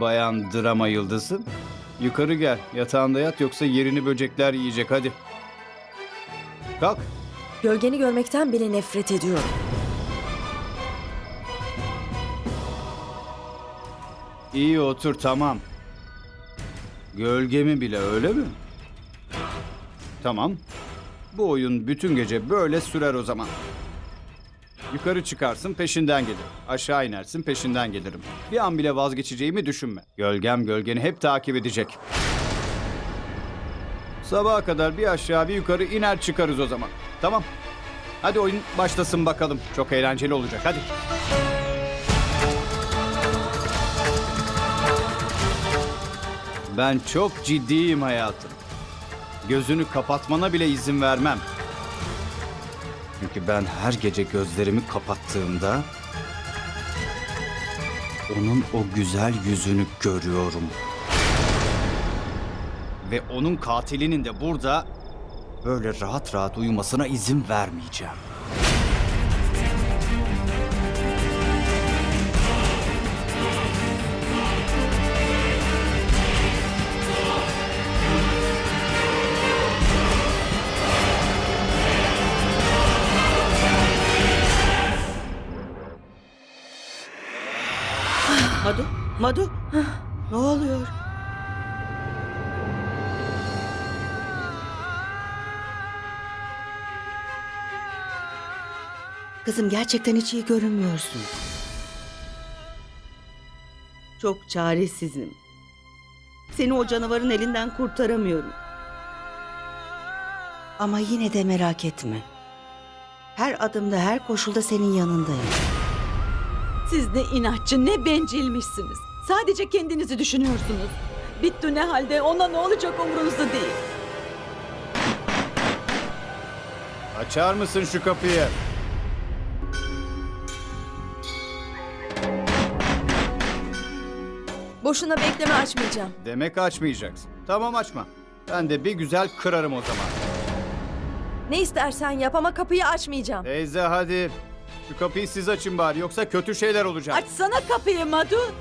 Bayan drama yıldızı. Yukarı gel. Yatağında yat yoksa yerini böcekler yiyecek hadi. Kalk. Gölgeni görmekten bile nefret ediyorum. İyi otur tamam. Gölgemi bile öyle mi? Tamam. Bu oyun bütün gece böyle sürer o zaman. Yukarı çıkarsın peşinden gelir. Aşağı inersin peşinden gelirim. Bir an bile vazgeçeceğimi düşünme. Gölgem gölgeni hep takip edecek. Sabaha kadar bir aşağı bir yukarı iner çıkarız o zaman. Tamam. Hadi oyun başlasın bakalım. Çok eğlenceli olacak hadi. Ben çok ciddiyim hayatım. Gözünü kapatmana bile izin vermem. Çünkü ben her gece gözlerimi kapattığımda onun o güzel yüzünü görüyorum. Ve onun katilinin de burada böyle rahat rahat uyumasına izin vermeyeceğim. Madu, ne oluyor? Kızım gerçekten hiç iyi görünmüyorsun. Çok çaresizim. Seni o canavarın elinden kurtaramıyorum. Ama yine de merak etme. Her adımda, her koşulda senin yanındayım. Siz ne inatçı ne bencilmişsiniz. Sadece kendinizi düşünüyorsunuz. Bittu ne halde ona ne olacak umurunuzda değil. Açar mısın şu kapıyı? Boşuna bekleme açmayacağım. Demek açmayacaksın. Tamam açma. Ben de bir güzel kırarım o zaman. Ne istersen yap ama kapıyı açmayacağım. Teyze hadi. Şu kapıyı siz açın bari yoksa kötü şeyler olacak. Açsana kapıyı Madu.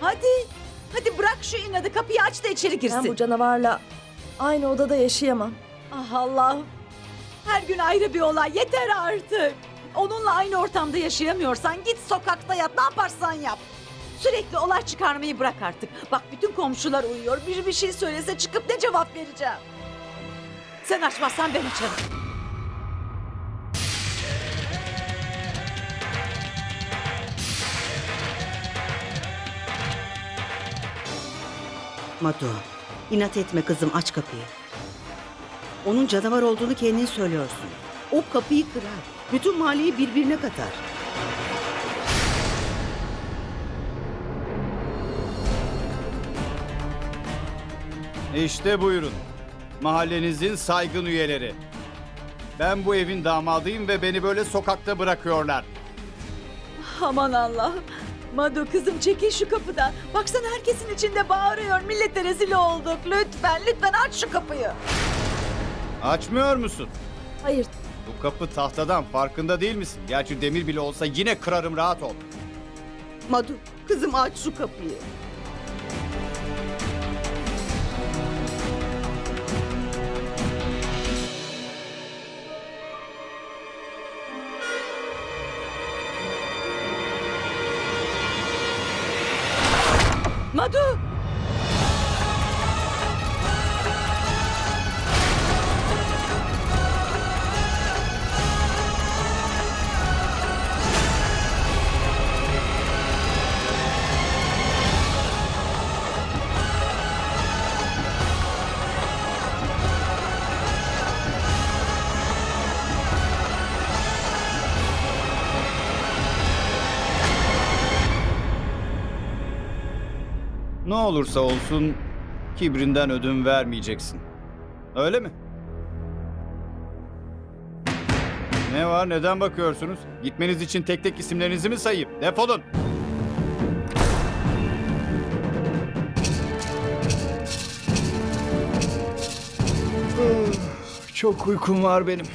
Hadi. Hadi bırak şu inadı kapıyı aç da içeri girsin. Ben bu canavarla aynı odada yaşayamam. Ah Allah'ım. Her gün ayrı bir olay yeter artık. Onunla aynı ortamda yaşayamıyorsan git sokakta yat ne yaparsan yap. Sürekli olay çıkarmayı bırak artık. Bak bütün komşular uyuyor. Biri bir şey söylese çıkıp ne cevap vereceğim? Sen açmazsan ben açarım. Madu, inat etme kızım aç kapıyı. Onun canavar olduğunu kendin söylüyorsun. O kapıyı kırar. Bütün mahalleyi birbirine katar. İşte buyurun. Mahallenizin saygın üyeleri. Ben bu evin damadıyım ve beni böyle sokakta bırakıyorlar. Aman Allah'ım. Madu kızım çekil şu kapıdan. Baksana herkesin içinde bağırıyor. Millete rezil olduk. Lütfen lütfen aç şu kapıyı. Açmıyor musun? Hayır, Bu kapı tahtadan farkında değil misin? Gerçi demir bile olsa yine kırarım rahat ol. Madu, kızım aç şu kapıyı. Madu! Ne olursa olsun kibrinden ödün vermeyeceksin. Öyle mi? Ne var? Neden bakıyorsunuz? Gitmeniz için tek tek isimlerinizi mi sayayım? Defolun. Çok uykum var benim.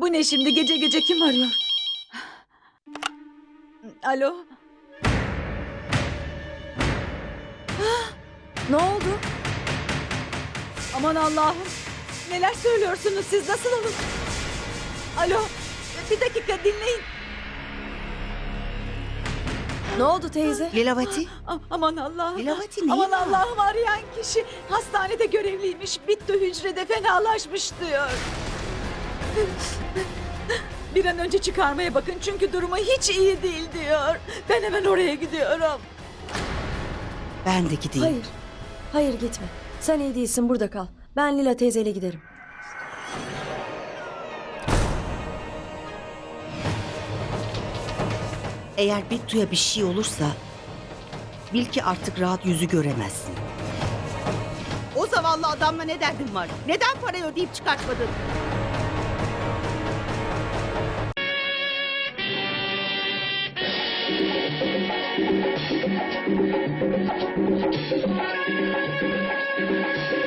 Ne şimdi gece gece kim arıyor? Alo? Ne oldu? Aman Allah'ım. Neler söylüyorsunuz siz nasıl olur? Alo? Bir dakika dinleyin. Ne oldu teyze? Lilavati, A- Aman Allah'ım. Lilavati neyin Aman var? Allah'ım arayan kişi hastanede görevliymiş. Bitti hücrede fenalaşmış diyor. Bir an önce çıkarmaya bakın çünkü durumu hiç iyi değil diyor. Ben hemen oraya gidiyorum. ben de gideyim. Hayır. Hayır gitme. Sen iyi değilsin burada kal. Ben Lila teyzeyle giderim. Eğer Bittu'ya bir şey olursa bil ki artık rahat yüzü göremezsin. O zavallı adamla ne derdin var? Neden parayı ödeyip çıkartmadın? Thank you.